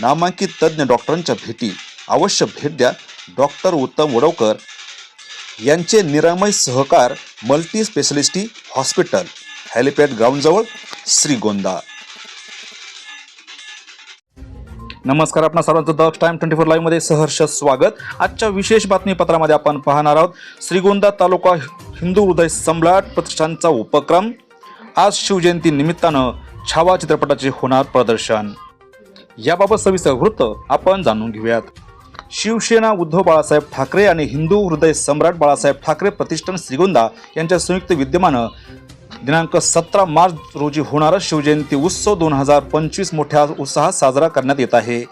नामांकित तज्ज्ञ डॉक्टरांच्या भेटी. अवश्य भेट द्या. डॉक्टर उत्तम वडवकर यांचे Niramay Sahakar multi specialty hospital helipad ग्राउंडजवळ Shrigonda नमस्कार आपण सर्वांचं द टाइम ट्वेंटी फोर लाईव्हमध्ये सहर्ष स्वागत. आजच्या विशेष बातमीपत्रामध्ये आपण पाहणार आहोत श्रीगोंदा तालुका हिंदू हृदय सम्राट प्रतिष्ठानचा उपक्रम. आज शिवजयंती निमित्तानं छावा चित्रपटाचे होणार प्रदर्शन. याबाबत सविस्तर वृत्त आपण जाणून घेऊयात. शिवसेना उद्धव बाळासाहेब ठाकरे आणि हिंदू हृदय सम्राट बाळासाहेब ठाकरे प्रतिष्ठान श्रीगोंदा यांच्या संयुक्त विद्यमानं दिनांक सतरा मार्च रोजी होणारा शिवजयंती उत्सव दोन हजार पंचवीस मोठ्या उत्साहात साजरा करण्यात येत आहे.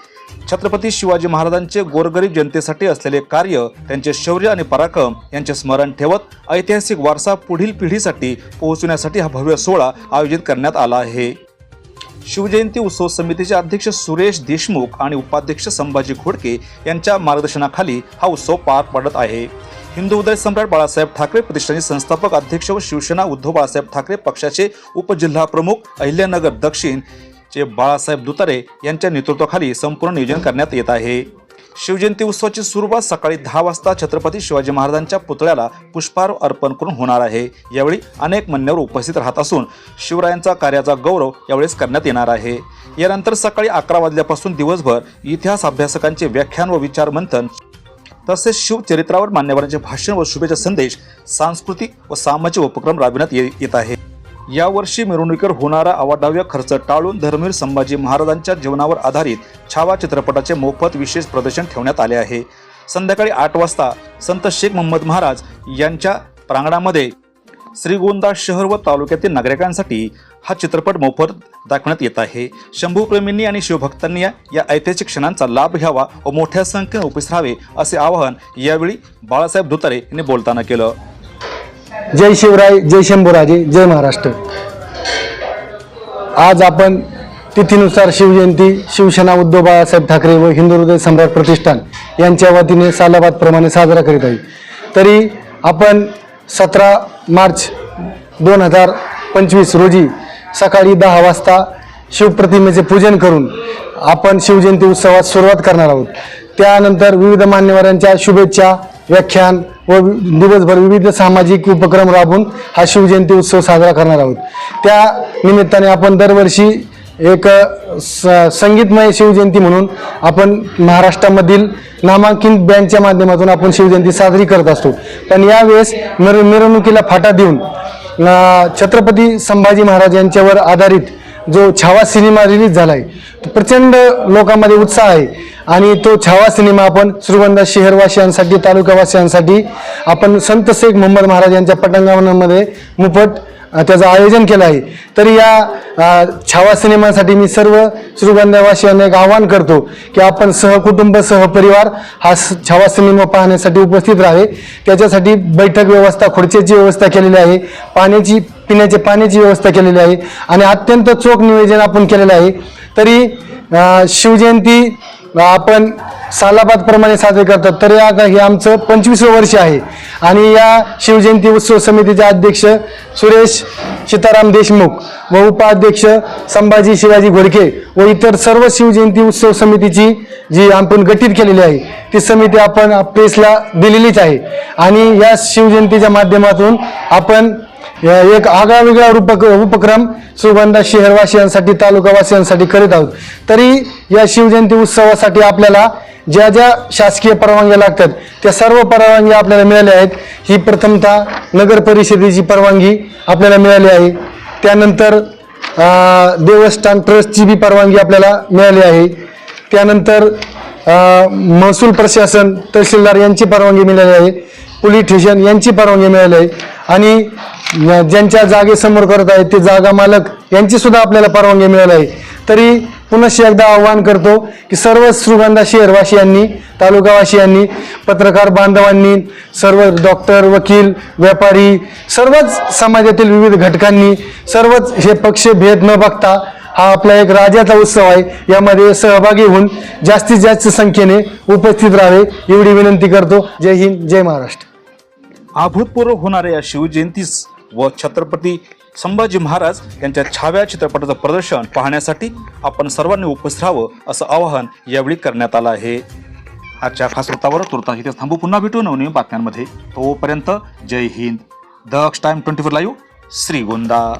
छत्रपती शिवाजी महाराजांचे गोरगरीब जनतेसाठी असलेले कार्य त्यांचे शौर्य आणि पराक्रम यांचे स्मरण ठेवत ऐतिहासिक वारसा पुढील पिढीसाठी पोहोचवण्यासाठी हा भव्य सोहळा आयोजित करण्यात आला आहे. शिवजयंती उत्सव समितीचे अध्यक्ष सुरेश देशमुख आणि उपाध्यक्ष संभाजी घोडके यांच्या मार्गदर्शनाखाली हा उत्सव पार पडत आहे. हिंदू उदय सम्राट बाळासाहेब ठाकरे प्रतिष्ठानचे संस्थापक अध्यक्ष व शिवसेना उद्धव बाळासाहेब ठाकरे पक्षाचे उपजिल्हा प्रमुख अहिल्यानगर दक्षिण चे बाळासाहेब दुतारे यांच्या नेतृत्वाखाली संपूर्ण नियोजन करण्यात येत आहे. शिवजयंती उत्सवाची सुरुवात सकाळी दहा वाजता छत्रपती शिवाजी महाराजांच्या पुतळ्याला पुष्पहार अर्पण करून होणार आहे. यावेळी अनेक मान्यवर उपस्थित राहत असून शिवरायांचा कार्याचा गौरव यावेळेस करण्यात येणार आहे. यानंतर सकाळी अकरा वाजल्यापासून दिवसभर इतिहास अभ्यासकांचे व्याख्यान व विचार मंथन तसेच शिवचरित्रावर मान्यवरांचे भाषण व शुभेच्छा संदेश सांस्कृतिक व सामाजिक उपक्रम राबविण्यात ये- येत आहे. यावर्षी मिरवणुकीवर होणारा अवाढव्य खर्च टाळून धर्मवीर संभाजी महाराजांच्या जीवनावर आधारित छावा चित्रपटाचे मोफत विशेष प्रदर्शन ठेवण्यात आले आहे. संध्याकाळी आठ वाजता संत शेख मोहम्मद महाराज यांच्या प्रांगणामध्ये श्रीगोंदा शहर व तालुक्यातील नागरिकांसाठी हा चित्रपट मोफत दाखवण्यात येत आहे. शंभूप्रेमींनी आणि शिवभक्तांनी या ऐतिहासिक क्षणांचा लाभ घ्यावा व मोठ्या संख्येने उपस्थित राहावे असे आवाहन यावेळी बाळासाहेब धुतारे यांनी बोलताना केलं. जय शिवराय जय शंभूराजे जय महाराष्ट्र. आज आपण तिथीनुसार शिवजयंती शिवसेना उद्धव बाळासाहेब ठाकरे व हिंदू हृदय सम्राट प्रतिष्ठान यांच्या वतीने सालाबादप्रमाणे साजरा करीत आहे. तरी आपण सतरा मार्च दोन हजार पंचवीस रोजी सकाळी दहा वाजता शिवप्रतिमेचे पूजन करून आपण शिवजयंती उत्सवात सुरुवात करणार आहोत. त्यानंतर विविध मान्यवरांच्या शुभेच्छा व्याख्यान व दिवसभर विविध सामाजिक उपक्रम राबवून हा शिवजयंती उत्सव साजरा करणार आहोत. त्या निमित्ताने आपण दरवर्षी एक स- संगीतमय शिवजयंती म्हणून आपण महाराष्ट्रामधील नामांकित बँडच्या माध्यमातून आपण शिवजयंती साजरी करत असतो. पण यावेळेस मिर मिरवणुकीला फाटा देऊन छत्रपती संभाजी महाराज यांच्यावर आधारित जो छावा सिनेमा रिलीज झाला आहे प्रचंड लोकांमध्ये उत्साह आहे. आणि तो छावा सिनेमा आपण श्रीगोंदा शहरवासियांसाठी तालुकावासियांसाठी आपण संत शेख मोहम्मद महाराज यांच्या पटांगणामध्ये मुफट त्याचं आयोजन केलं आहे. तरी या छावा सिनेमासाठी मी सर्व श्रीगोंदावासियांना एक आवाहन करतो की आपण सहकुटुंब सहपरिवार हा स- छावा सिनेमा पाहण्यासाठी उपस्थित राहावे. त्याच्यासाठी बैठक व्यवस्था खुर्चीची व्यवस्था केलेली आहे. पाण्याची पिण्याच्या पाण्याची व्यवस्था केलेली आहे आणि अत्यंत चोख नियोजन आपण केलेलं आहे. तरी शिवजयंती आपण सालाबादप्रमाणे साजरे करतात. तरी आता हे आमचं पंचवीसवं वर्ष आहे. आणि या शिवजयंती उत्सव समितीचे अध्यक्ष सुरेश सीताराम देशमुख व उपाध्यक्ष संभाजी शिवाजी घोडके व इतर सर्व शिवजयंती उत्सव समितीची जी आपण गठीत केलेली आहे ती समिती आपण प्रेसला दिलेलीच आहे. आणि या शिवजयंतीच्या माध्यमातून आपण एक आगळा वेगळा उपक उपक्रम सुगंधा शहरवासियांसाठी तालुकावासियांसाठी करीत आहोत. तरी या शिवजयंती उत्सवासाठी आपल्याला ज्या ज्या शासकीय परवानग्या लागतात त्या सर्व परवानग्या आपल्याला मिळाल्या आहेत. ही प्रथमतः नगर परिषदेची परवानगी आपल्याला मिळाली आहे. त्यानंतर देवस्थान ट्रस्टची बी परवानगी आपल्याला मिळाली आहे. त्यानंतर महसूल प्रशासन तहसीलदार यांची परवानगी मिळाली आहे. पोलीस स्टेशन यांची परवानगी मिळाली आहे. आणि ज्यांच्या जागेसमोर करत आहेत ते जागा मालक यांची सुद्धा आपल्याला परवानगी मिळाली आहे. तरी पुनश्च एकदा आवाहन करतो की सर्व सुगंधा शहरवासियांनी तालुकावासियांनी पत्रकार बांधवांनी सर्व डॉक्टर वकील व्यापारी सर्वच समाजातील विविध घटकांनी सर्वच हे पक्ष भेद न बघता हा आपला एक राजाचा उत्सव आहे. यामध्ये सहभागी होऊन जास्तीत जास्त संख्येने उपस्थित राहावे एवढी विनंती करतो. जय हिंद जय महाराष्ट्र. अभूतपूर्व होणाऱ्या या शिवजयंतीस व छत्रपती संभाजी महाराज यांच्या छाव्या चित्रपटाचं प्रदर्शन पाहण्यासाठी आपण सर्वांनी उपस्थित राहावं असं आवाहन यावेळी करण्यात आलं आहे. आजच्या खास वृत्तावर तुर्तास इथे थांबू. पुन्हा भेटू नवनवीन बातम्यांमध्ये. तोपर्यंत जय Hind. Daksh time twenty four live Shrigonda.